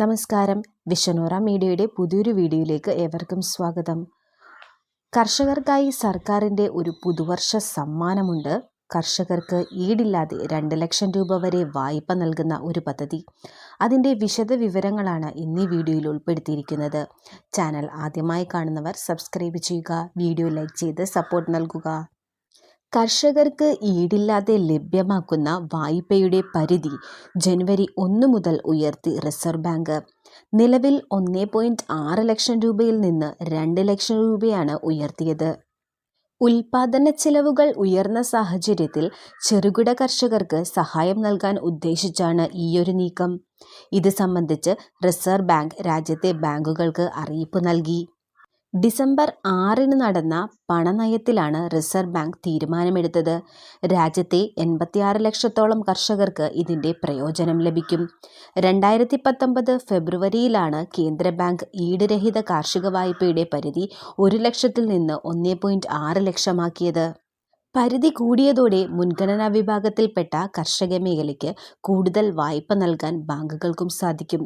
നമസ്കാരം. വിഷനോറ മീഡിയയുടെ പുതിയൊരു വീഡിയോയിലേക്ക് ഏവർക്കും സ്വാഗതം. കർഷകർക്കായി സർക്കാരിന്റെ ഒരു പുതുവർഷ സമ്മാനമുണ്ട്. കർഷകർക്ക് ഈടില്ലാതെ രണ്ട് ലക്ഷം രൂപ വരെ വായ്പ നൽകുന്ന ഒരു പദ്ധതി. അതിന്റെ വിശദ വിവരങ്ങളാണ് ഇന്നീ വീഡിയോയിൽ ഉൾപ്പെടുത്തിയിരിക്കുന്നത്. ചാനൽ ആദ്യമായി കാണുന്നവർ സബ്സ്ക്രൈബ് ചെയ്യുക വീഡിയോ ലൈക്ക് ചെയ്ത് സപ്പോർട്ട് നൽകുക. കർഷകർക്ക് ഈടില്ലാതെ ലഭ്യമാക്കുന്ന വായ്പയുടെ പരിധി ജനുവരി ഒന്ന് മുതൽ ഉയർത്തി റിസർവ് ബാങ്ക്. നിലവിൽ ഒന്നേ പോയിന്റ് ആറ് ലക്ഷം രൂപയിൽ നിന്ന് രണ്ട് ലക്ഷം രൂപയാണ് ഉയർത്തിയത്. ഉൽപാദന ചെലവുകൾ ഉയർന്ന സാഹചര്യത്തിൽ ചെറുകിട കർഷകർക്ക് സഹായം നൽകാൻ ഉദ്ദേശിച്ചാണ് ഈയൊരു നീക്കം. ഇത് സംബന്ധിച്ച് റിസർവ് ബാങ്ക് രാജ്യത്തെ ബാങ്കുകൾക്ക് അറിയിപ്പ് നൽകി. ഡിസംബർ ആറിന് നടന്ന പണനയത്തിലാണ് റിസർവ് ബാങ്ക് തീരുമാനമെടുത്തത്. രാജ്യത്തെ എൺപത്തിയാറ് ലക്ഷത്തോളം കർഷകർക്ക് ഇതിന്റെ പ്രയോജനം ലഭിക്കും. രണ്ടായിരത്തി പത്തൊമ്പത് ഫെബ്രുവരിയിലാണ് കേന്ദ്ര ബാങ്ക് ഈടുരഹിത കാർഷിക വായ്പയുടെ പരിധി ഒരു ലക്ഷത്തിൽ നിന്ന് ഒന്നേ ലക്ഷമാക്കിയത്. പരിധി കൂടിയതോടെ മുൻഗണനാ വിഭാഗത്തിൽപ്പെട്ട കർഷക മേഖലയ്ക്ക് കൂടുതൽ വായ്പ നൽകാൻ ബാങ്കുകൾക്കും സാധിക്കും.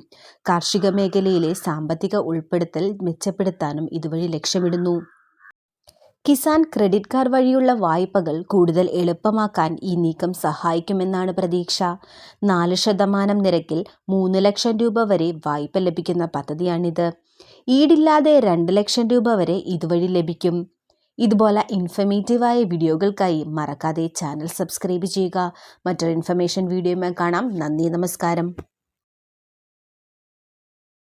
കാർഷിക മേഖലയിലെ സാമ്പത്തിക ഉൾപ്പെടുത്തൽ മെച്ചപ്പെടുത്താനും ഇതുവഴി ലക്ഷ്യമിടുന്നു. കിസാൻ ക്രെഡിറ്റ് കാർഡ് വഴിയുള്ള വായ്പകൾ കൂടുതൽ എളുപ്പമാക്കാൻ ഈ നീക്കം സഹായിക്കുമെന്നാണ് പ്രതീക്ഷ. നാല് ശതമാനം നിരക്കിൽ മൂന്ന് ലക്ഷം രൂപ വരെ വായ്പ ലഭിക്കുന്ന പദ്ധതിയാണിത്. ഈടില്ലാതെ രണ്ട് ലക്ഷം രൂപ വരെ ഇതുവഴി ലഭിക്കും. ഇതുപോലെ ഇൻഫർമേറ്റീവായ വീഡിയോകൾക്കായി മറക്കാതെ ചാനൽ സബ്സ്ക്രൈബ് ചെയ്യുക. മറ്റൊരു ഇൻഫർമേഷൻ വീഡിയോയുമായി കാണാം. നന്ദി നമസ്കാരം.